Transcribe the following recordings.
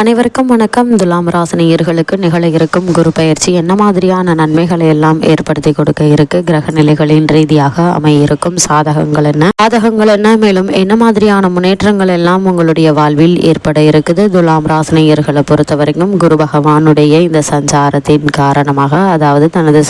அனைவருக்கும் வணக்கம். துலாம் ராசினியர்களுக்கு நிகழ இருக்கும் குரு பயிற்சி என்ன மாதிரியான நன்மைகளை எல்லாம் ஏற்படுத்தி கொடுக்க இருக்கு? கிரக நிலைகளின் ரீதியாக அமையிருக்கும் சாதகங்கள் என்ன? சாதகங்கள் என்ன? மேலும் என்ன மாதிரியான முன்னேற்றங்கள் எல்லாம் உங்களுடைய வாழ்வில் ஏற்பட இருக்குது? துலாம் ராசினியர்களை பொறுத்த வரைக்கும் குரு பகவானுடைய இந்த சஞ்சாரத்தின் காரணமாக அதாவது தனது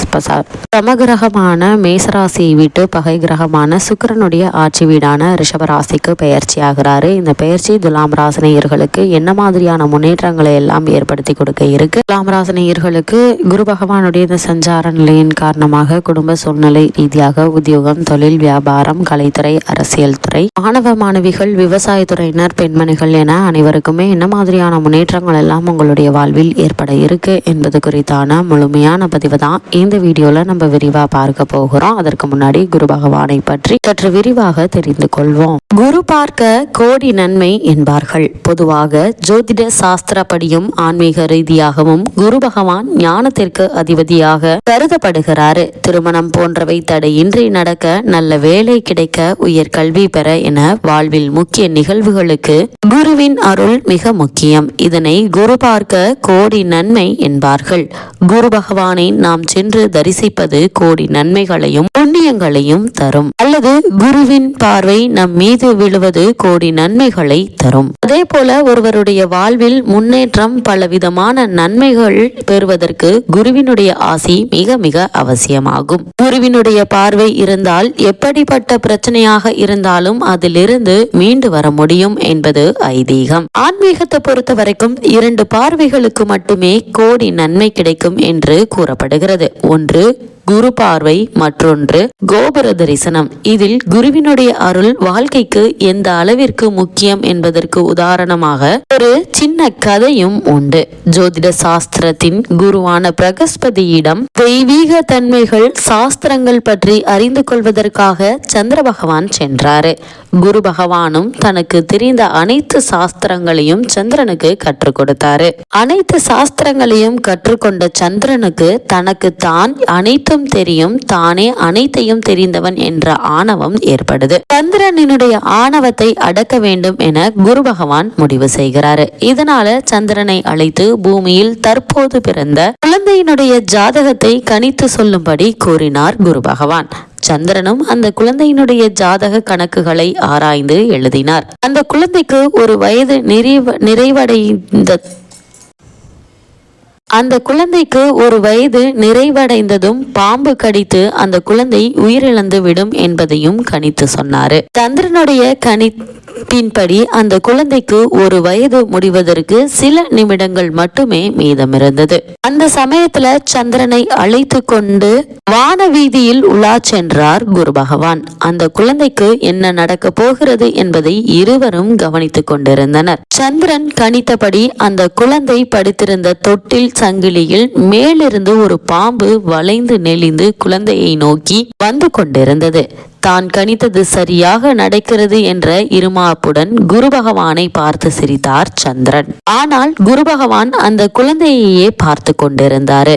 சமகிரகமான மேசராசியை விட்டு பகை கிரகமான சுக்கரனுடைய ஆட்சி வீடான ரிஷபராசிக்கு பெயர்ச்சி ஆகிறாரு இந்த பெயர்ச்சி துலாம் ராசினியர்களுக்கு என்ன மாதிரியான முன்னேற்றங்களை எல்லாம் ஏற்படுத்தி கொடுக்க இருக்கு. துலாம் ராசினியர்களுக்கு குரு பகவானுடைய இந்த சஞ்சார நிலையின் காரணமாக குடும்ப சூழ்நிலை ரீதியாக உத்தியோகம் தொழில் வியாபாரம் கலைத்துறை அரசியல் துறை மாணவ மாணவிகள் விவசாயத்துறையினர் பெண்மணிகள் என அனைவருக்குமே என்ன மாதிரியான முன்னேற்றங்கள் எல்லாம் உங்களுடைய வாழ்வில் ஏற்பட இருக்கு என்பது குறித்தான முழுமையான பதிவு தான். இந்த வீடியோல நம்ம விரிவா பார்க்க போகிறோம். அதற்கு முன்னாடி குரு பகவானை பற்றி சற்று விரிவாக தெரிந்து கொள்வோம். குரு பார்க்க கோடி நன்மை என்பார்கள். பொதுவாக ஜோதிட சாஸ்திரப்படியும் ஆன்மீக ரீதியாகவும் குரு பகவான் ஞானத்திற்கு அதிபதியாக கருதப்படுகிறாரு. திருமணம் போன்றவை தடையின்றி நடக்க நல்ல வேலை கிடைக்க உயர் கல்வி பெற என வாழ்வில் முக்கிய நிகழ்வுகளுக்கு குருவின் அருள் மிக முக்கியம். இதனை குரு பார்க்க கோடி நன்மை என்பார்கள். குரு பகவானை நாம் சென்று தரிசிப்பது கோடி நன்மைகளையும் புண்ணியங்களையும் தரும். அல்லது குருவின் பார்வை நம் மீது விழுவது கோடி நன்மைகளை தரும். அதே போல ஒருவருடைய வாழ்வில் முன்னேற்றம் பலவிதமான நன்மைகள் பெறுவதற்கு குருவினுடைய ஆசி மிக மிக அவசியமாகும். குருவினுடைய பார்வை இருந்தால் எப்படிப்பட்ட பிரச்சனையாக இருந்தாலும் அதிலிருந்து மீண்டு வர முடியும் என்பது ஐதீகம். ஆன்மீகத்தை பொறுத்த வரைக்கும் இரண்டு பார்வைகளுக்கு மட்டுமே கோடி நன்மை கிடைக்கும் என்று கூறப்படுகிறது. ஒன்று குரு பார்வை மற்றொன்று கோபுர தரிசனம். இதில் குருவினுடைய அருள் வாழ்க்கைக்கு எந்த அளவிற்கு முக்கியம் என்பதற்கு உதாரணமாக ஒரு சின்ன கதையும் உண்டு. ஜோதிட சாஸ்திரத்தின் குருவான பிரகஸ்பதியிடம் தெய்வீக தன்மைகள் சாஸ்திரங்கள் பற்றி அறிந்து கொள்வதற்காக சந்திர பகவான் சென்றாரு. குரு பகவானும் தனக்கு தெரிந்த அனைத்து சாஸ்திரங்களையும் சந்திரனுக்கு கற்றுக் கொடுத்தாரு. அனைத்து சாஸ்திரங்களையும் கற்றுக்கொண்ட சந்திரனுக்கு தனக்கு தான் அனைத்து அனைத்தும் தெரியும் தானே அனைத்தையும் தெரிந்தவன் என்ற ஆணவம் ஏற்படுது. சந்திரனினுடைய ஆணவத்தை அடக்க வேண்டும் என குரு பகவான் முடிவு செய்கிறாரு. இதனால சந்திரனை அழைத்து பூமியில் தற்போது பிறந்த குழந்தையினுடைய ஜாதகத்தை கணித்து சொல்லும்படி கூறினார் குரு பகவான். சந்திரனும் அந்த குழந்தையினுடைய ஜாதக கணக்குகளை ஆராய்ந்து எழுதினார். அந்த குழந்தைக்கு ஒரு வயது நிறைவ நிறைவடைந்த அந்த குழந்தைக்கு ஒரு வயது நிறைவடைந்ததும் பாம்பு கடித்து அந்த குழந்தை உயிரிழந்து விடும் என்பதையும் கணித்து சொன்னாரு. சந்திரனுடைய பின்படி அந்த குழந்தைக்கு ஒரு வயது முடிவதற்கு சில நிமிடங்கள் மட்டுமே மீதமிருந்தது. அந்த சமயத்துல சந்திரனை அழைத்து கொண்டு வான வீதியில் உலா சென்றார் குரு பகவான். அந்த குழந்தைக்கு என்ன நடக்க போகிறது என்பதை இருவரும் கவனித்துக் கொண்டிருந்தனர். சந்திரன் கணித்தபடி அந்த குழந்தை படுத்திருந்த தொட்டில் சங்கிலியில் மேலிருந்து ஒரு பாம்பு வளைந்து நெளிந்து குழந்தையை நோக்கி வந்து கொண்டிருந்தது. தான் கணித்தது சரியாக நடக்கிறது என்ற இருமாப்புடன் குரு பகவானை பார்த்து சிரித்தார் சந்திரன். ஆனால் குரு பகவான் அந்த குழந்தையையே பார்த்து கொண்டிருந்தாரு.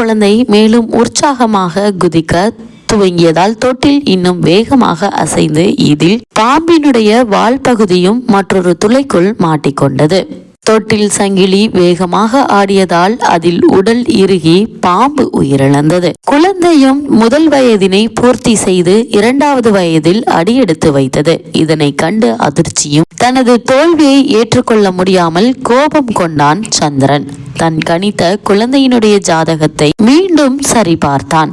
குழந்தை மேலும் உற்சாகமாக குதிக்க துவங்கியதால் தொட்டில் இன்னும் வேகமாக அசைந்து இதில் பாம்பினுடைய வால் பகுதியும் மற்றொரு துளைக்குள் மாட்டிக்கொண்டது. தொட்டில் சங்கிலி வேகமாக ஆடியதால் அதில் உடல் இறுகி பாம்பு உயிரிழந்தது. குழந்தையும் முதல் வயதினை பூர்த்தி செய்து இரண்டாவது வயதில் அடியெடுத்து வைத்தது. இதனை கண்டு அதிர்ச்சியும் தனது தோல்வியை ஏற்றுக்கொள்ள முடியாமல் கோபம் கொண்டான் சந்திரன். தன் கணித்த குழந்தையினுடைய ஜாதகத்தை மீண்டும் சரிபார்த்தான்.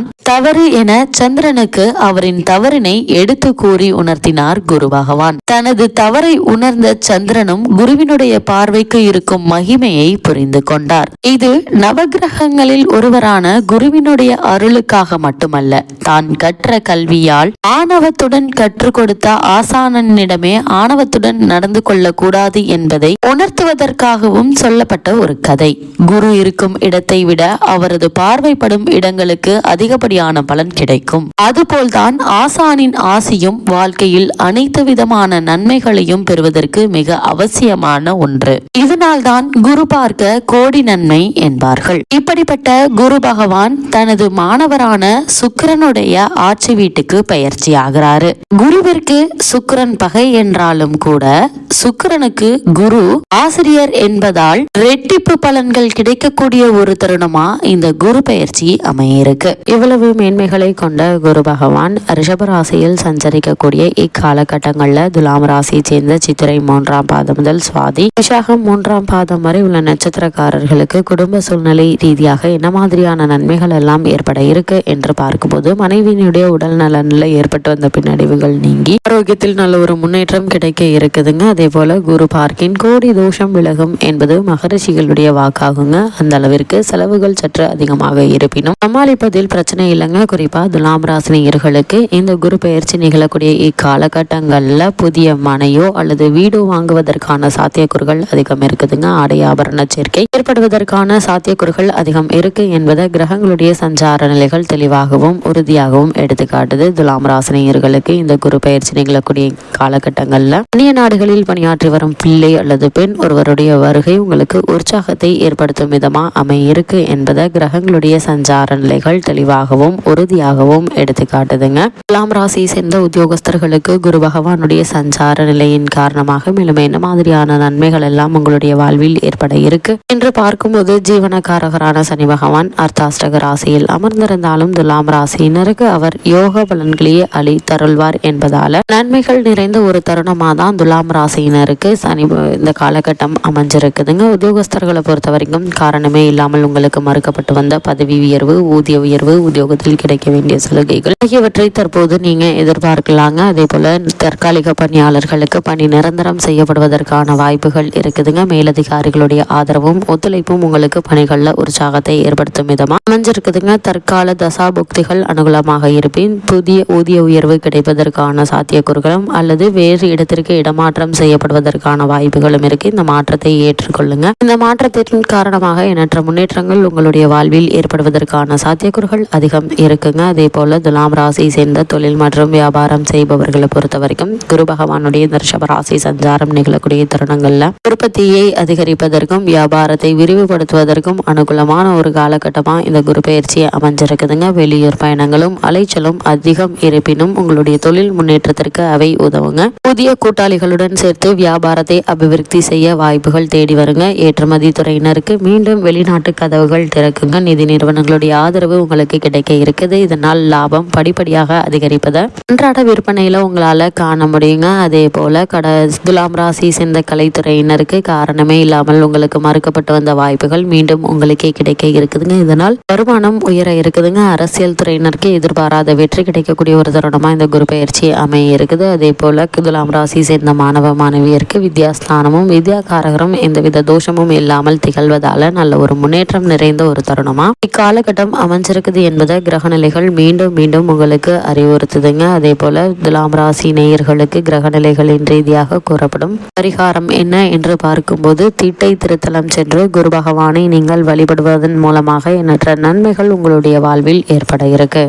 தான் தவறு என சந்திரனுக்கு அவரின் தவறினை எடுத்து கூறி உணர்த்தினார் குரு பகவான். தனது தவறை உணர்ந்த சந்திரனும் குருவினுடைய பார்வைக்கு இருக்கும் மகிமையை புரிந்து கொண்டார். இது நவகிரகங்களில் ஒருவரான குருவினுடைய அருளுக்காக மட்டுமல்ல தான் கற்ற கல்வியால் ஆணவத்துடன் கற்றுக் கொடுத்த ஆசானனிடமே ஆணவத்துடன் நடந்து கொள்ளக்கூடாது என்பதை உணர்த்துவதற்காகவும் சொல்லப்பட்ட ஒரு கதை. குரு இருக்கும் இடத்தை விட அவரது பார்வைப்படும் இடங்களுக்கு அதிக அதிகப்படியான பலன் கிடைக்கும். அதுபோல்தான் ஆசானின் ஆசியும் வாழ்க்கையில் அனைத்து விதமான நன்மைகளையும் பெறுவதற்கு மிக அவசியமான ஒன்று. இதனால்தான் குரு பார்க்க கோடி நன்மை என்பார்கள். இப்படிப்பட்ட குரு பகவான் தனது மாணவரான சுக்கரனுடைய ஆட்சி வீட்டுக்கு பயிற்சி ஆகிறாரு. குருவிற்கு சுக்கரன் பகை என்றாலும் கூட சுக்கரனுக்கு குரு ஆசிரியர் என்பதால் ரெட்டிப்பு பலன்கள் கிடைக்கக்கூடிய ஒரு தருணமா இந்த குரு பயிற்சி அமையிருக்கு. இவ்வளவு மேன்மைகளை கொண்ட குரு பகவான் ரிஷபராசியில் சஞ்சரிக்கக்கூடிய இக்காலகட்டங்களில் துலாம் ராசியை சேர்ந்த சித்திரை மூன்றாம் பாதம் முதல் சுவாதி விசாகம் மூன்றாம் பாதம் வரை உள்ள நட்சத்திரக்காரர்களுக்கு குடும்ப சூழ்நிலை ரீதியாக என்ன மாதிரியான நன்மைகள் எல்லாம் ஏற்பட இருக்கு என்று பார்க்கும்போது மனைவியினுடைய உடல் நலனில் ஏற்பட்டு வந்த பின்னடைவுகள் நீங்கி ஆரோக்கியத்தில் நல்ல ஒரு முன்னேற்றம் கிடைக்க இருக்குதுங்க. அதே போல் குரு பார்க்கின் கோடி தோஷம் விலகும் என்பது மகரிஷிகளுடைய வாக்காகுங்க. அந்த அளவிற்கு செலவுகள் சற்று அதிகமாக இருப்பினும் சமாளிப்பதில் பிரச்சனை இல்லைங்க. குறிப்பா துலாம் ராசினியர்களுக்கு இந்த குரு பெயர்ச்சி நிகழக்கூடிய இக்காலகட்டங்களில் புதிய மனையோ அல்லது வீடோ வாங்குவதற்கான சாத்தியக்கூறுகள் அதிகம் இருக்குதுங்க. ஆடை ஆபரண சேர்க்கை ஏற்படுவதற்கான சாத்தியக்கூறுகள் அதிகம் இருக்கு என்பதை கிரகங்களுடைய சஞ்சார நிலைகள் தெளிவாகவும் உறுதியாகவும் எடுத்துக்காட்டுது. துலாம் ராசினியர்களுக்கு இந்த குரு பயிற்சி நிகழக்கூடிய காலகட்டங்கள்ல அந்நிய நாடுகளில் பணியாற்றி வரும் பிள்ளை அல்லது பெண் ஒருவருடைய வருகை உங்களுக்கு உற்சாகத்தை ஏற்படுத்தும் விதமா அமையிருக்கு என்பதை கிரகங்களுடைய சஞ்சார நிலைகள் தெளிவாகவும் உறுதியாகவும் எடுத்துக்காட்டுதுங்க. துலாம் ராசி சேர்ந்த உத்தியோகஸ்தர்களுக்கு குரு பகவானுடைய சஞ்சார நிலையின் காரணமாக மேலும் என்ன மாதிரியான நன்மைகள் எல்லாம் உங்களுடைய வாழ்வில் ஏற்பட இருக்கு. என்று பார்க்கும்போது ஜீவனக்காரகரான சனி பகவான் அர்த்தாஷ்டக ராசியில் அமர்ந்திருந்தாலும் துலாம் ராசியினருக்கு அவர் யோக பலன்களையே அளி தருள்வார் என்பதால நன்மைகள் நிறைந்த ஒரு தருணமாக தான் துலாம் ராசியினருக்கு சனி இந்த காலகட்டம் அமைஞ்சிருக்குதுங்க. உத்தியோகஸ்தர்களை பொறுத்த வரைக்கும் காரணமே இல்லாமல் உங்களுக்கு மறுக்கப்பட்டு வந்த பதவி உயர்வு ஊதிய உயர்வு உத்தியோகத்தில் கிடைக்க வேண்டிய சலுகைகள் ஆகியவற்றை தற்போது நீங்க எதிர்பார்க்கலாங்க. அதே போல தற்காலிக பணியாளர்களுக்கு பணி நிரந்தரம் செய்யப்படுவதற்கான வாய்ப்புகள் இருக்குதுங்க. மேலதிகாரிகளுடைய ஆதரவும் ஒத்துழைப்பும் உங்களுக்கு பணிகளில் உற்சாகத்தை ஏற்படுத்தும் விதமாக அமைஞ்சிருக்குதுங்க. தற்கால தசா புக்திகள் அனுகூலமாக இருப்பின் புதிய ஊதிய உயர்வு கிடைப்பதற்கான சாத்தியக்கூறுகளும் அல்லது வேறு இடத்திற்கு இடமாற்றம் செய்யப்படுவதற்கான வாய்ப்புகளும் இருக்கு. இந்த மாற்றத்தை ஏற்றுக்கொள்ளுங்க. இந்த மாற்றத்தின் காரணமாக எண்ணற்ற முன்னேற்றங்கள் உங்களுடைய வாழ்வில் ஏற்படுவதற்கான சாத்தியக்கூறுகள் அதிகம் இருக்குங்க. அதே போல துலாம் ராசி சேர்ந்த தொழில் மற்றும் வியாபாரம் செய்பவர்களை பொறுத்த வரைக்கும் குரு பகவானுடைய இந்த ராசி சஞ்சாரம் நிகழக்கூடிய தருணங்கள்ல உற்பத்தியை அதிகரிப்பதற்கும் வியாபாரத்தை விரிவுபடுத்துவதற்கும் அனுகூலமான ஒரு காலகட்டமாக இந்த குரு பயிற்சி அமைஞ்சிருக்குதுங்க. வெளியூர் பயணங்களும் அலைச்சலும் அதிகம் இருப்பினும் உங்களுடைய தொழில் முன்னேற்றத்திற்கு அவை உதவுங்க. புதிய கூட்டாளிகளுடன் சேர்த்து வியாபாரத்தை அபிவிருத்தி செய்ய வாய்ப்புகள் தேடி வருங்க. ஏற்றுமதி துறையினருக்கு மீண்டும் வெளிநாட்டு கதவுகள் திறக்குங்க. நிதி நிறுவனங்களுடைய ஆதரவு உங்களுக்கு கிடைக்க இருக்குது. இதனால் லாபம் படிப்படியாக அதிகரிப்பதை அன்றாட விற்பனையில உங்களால காண முடியுங்க. அதே போல கட துலாம் ராசி சேர்ந்த கலைத்துறையினருக்கு காரணமே இல்லாமல் உங்களுக்கு மறுக்கப்பட்டு வந்த வாய்ப்புகள் மீண்டும் உங்களுக்கே கிடைக்க இருக்குதுங்க. இதனால் வருமானம் உயர இருக்குதுங்க. அரசியல் துறையினருக்கு எதிர்பாராத வெற்றி கிடைக்கக்கூடிய ஒரு தருணமாக இந்த குரு பயிற்சி அமைய இருக்குது அதே போல துலாம் ராசி சேர்ந்த மாணவ மாணவியருக்கு வித்யாஸ்தானமும் வித்யாகாரகரும் எந்தவித தோஷமும் இல்லாமல் திகழ்வதால நல்ல ஒரு முன்னேற்றம் நிறைந்த ஒரு தருணமா? இக்காலகட்டம் அமைஞ்சிருக்குது என்பதை கிரகநிலைகள் மீண்டும் மீண்டும் உங்களுக்கு அறிவுறுத்துதுங்க. அதே போல துலாம் ராசி நேயர்களுக்கு கிரகநிலைகளின் ரீதியாக கூறப்படும் பரிகாரம் என்ன என்று பார்க்கும்போது திட்டை திருத்தலம் சென்று சென்று குரு பகவானை நீங்கள் வழிபடுவதன் மூலமாக எண்ணற்ற நன்மைகள் உங்களுடைய வாழ்வில் ஏற்பட இருக்கு.